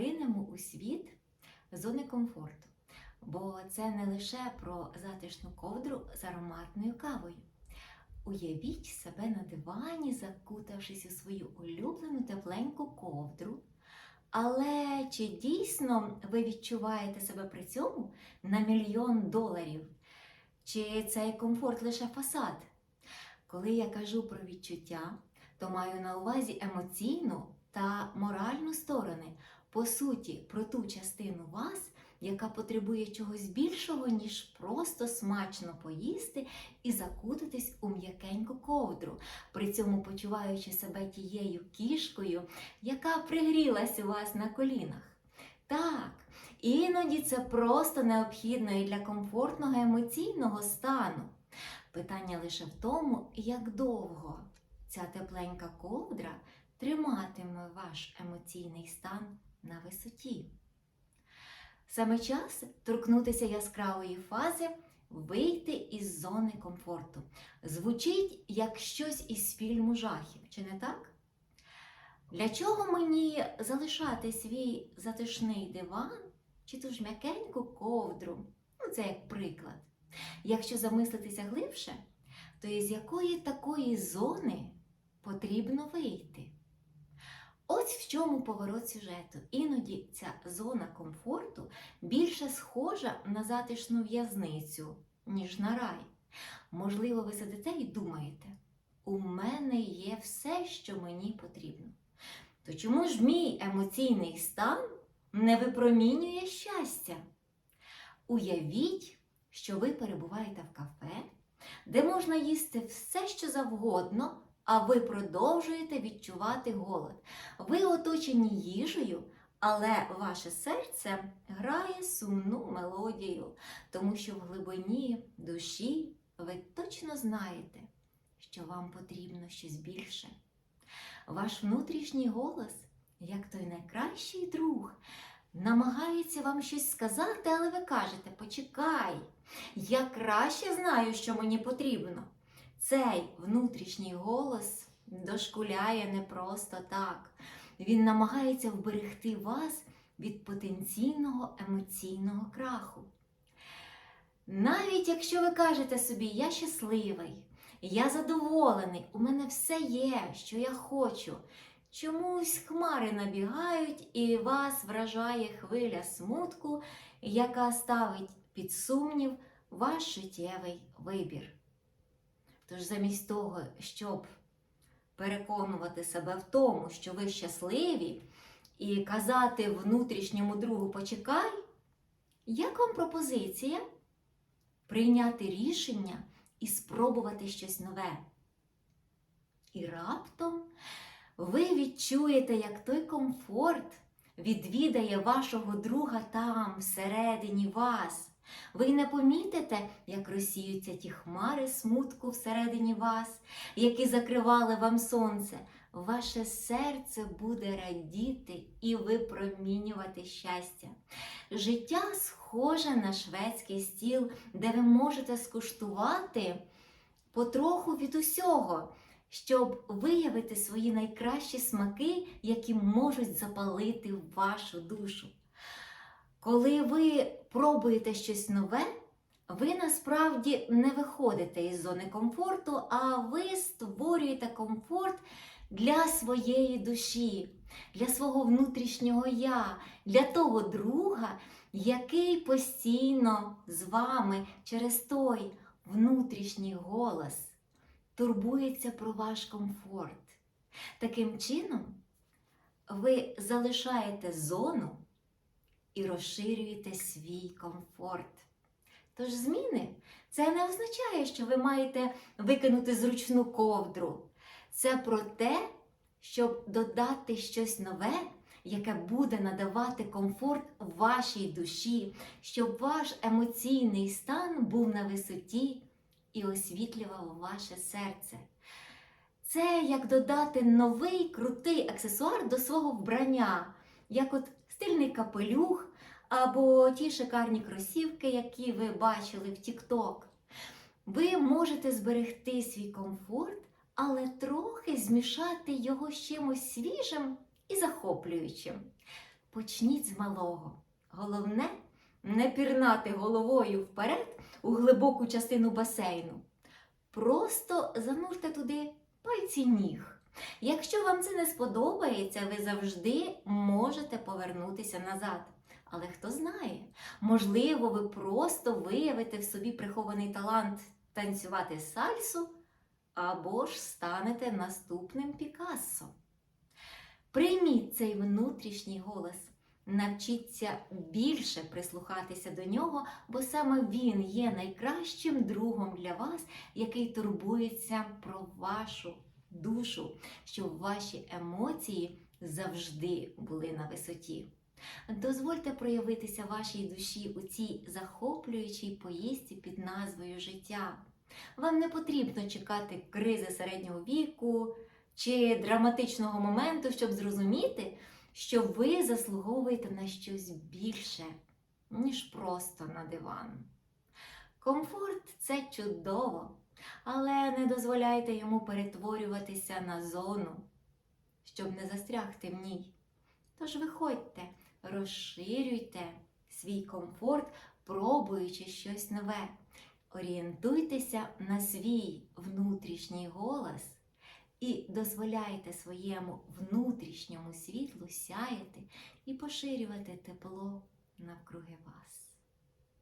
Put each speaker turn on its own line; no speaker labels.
поринемо у світ зони комфорту, бо це не лише про затишну ковдру з ароматною кавою. Уявіть себе на дивані, закутавшись у свою улюблену тепленьку ковдру. Але чи дійсно ви відчуваєте себе при цьому на мільйон доларів? Чи цей комфорт лише фасад? Коли я кажу про відчуття, то маю на увазі емоційну та моральну сторони, по суті, про ту частину вас, яка потребує чогось більшого, ніж просто смачно поїсти і закутатись у м'якеньку ковдру, при цьому почуваючи себе тією кішкою, яка пригрілась у вас на колінах. Так, іноді це просто необхідно і для комфортного емоційного стану. Питання лише в тому, як довго ця тепленька ковдра триматиме ваш емоційний стан на висоті. Саме час торкнутися яскравої фази, вийти із зони комфорту. Звучить як щось із фільму жахів, чи не так? Для чого мені залишати свій затишний диван чи ту ж м'якеньку ковдру? Ну, це як приклад. Якщо замислитися глибше, то із якої такої зони потрібно вийти? Ось в чому поворот сюжету. Іноді ця зона комфорту більше схожа на затишну в'язницю, ніж на рай. Можливо, ви сидите і думаєте, у мене є все, що мені потрібно. То чому ж мій емоційний стан не випромінює щастя? Уявіть, що ви перебуваєте в кафе, де можна їсти все, що завгодно, а ви продовжуєте відчувати голод. Ви оточені їжею, але ваше серце грає сумну мелодію, тому що в глибині душі ви точно знаєте, що вам потрібно щось більше. Ваш внутрішній голос, як той найкращий друг, намагається вам щось сказати, але ви кажете: почекай, я краще знаю, що мені потрібно. Цей внутрішній голос дошкуляє не просто так. Він намагається вберегти вас від потенційного емоційного краху. Навіть якщо ви кажете собі, я щасливий, я задоволений, у мене все є, що я хочу. Чомусь хмари набігають і вас вражає хвиля смутку, яка ставить під сумнів ваш життєвий вибір. Замість того, щоб переконувати себе в тому, що ви щасливі, і казати внутрішньому другу почекай, як вам пропозиція прийняти рішення і спробувати щось нове? І раптом ви відчуєте, як той комфорт відвідає вашого друга там, всередині вас. Ви й не помітите, як розсіються ті хмари смутку всередині вас, які закривали вам сонце. Ваше серце буде радіти і випромінювати щастя. Життя схоже на шведський стіл, де ви можете скуштувати потроху від усього, щоб виявити свої найкращі смаки, які можуть запалити вашу душу. Коли ви пробуєте щось нове, ви насправді не виходите із зони комфорту, а ви створюєте комфорт для своєї душі, для свого внутрішнього я, для того друга, який постійно з вами через той внутрішній голос турбується про ваш комфорт. Таким чином, ви залишаєте зону і розширюєте свій комфорт. Тож зміни це не означає, що ви маєте викинути зручну ковдру. Це про те, щоб додати щось нове, яке буде надавати комфорт вашій душі, щоб ваш емоційний стан був на висоті і освітлював ваше серце. Це як додати новий крутий аксесуар до свого вбрання, як от стильний капелюх або ті шикарні кросівки, які ви бачили в TikTok. Ви можете зберегти свій комфорт, але трохи змішати його з чимось свіжим і захоплюючим. почніть з малого. Головне не пірнати головою вперед у глибоку частину басейну. Просто занурте туди пальці ніг. Якщо вам це не сподобається, ви завжди можете повернутися назад. Але хто знає, можливо, ви просто виявите в собі прихований талант танцювати сальсу або ж станете наступним Пікассо. Прийміть цей внутрішній голос, навчіться більше прислухатися до нього, бо саме він є найкращим другом для вас, який турбується про вашу душу, щоб ваші емоції завжди були на висоті. Дозвольте проявитися вашій душі у цій захоплюючій поїздці під назвою життя. Вам не потрібно чекати кризи середнього віку чи драматичного моменту, щоб зрозуміти, що ви заслуговуєте на щось більше, ніж просто на диван. Комфорт це чудово, але не дозволяйте йому перетворюватися на зону, щоб не застрягти в ній. Тож виходьте, розширюйте свій комфорт, пробуючи щось нове. Орієнтуйтеся на свій внутрішній голос і дозволяйте своєму внутрішньому світлу сяяти і поширювати тепло навкруги вас.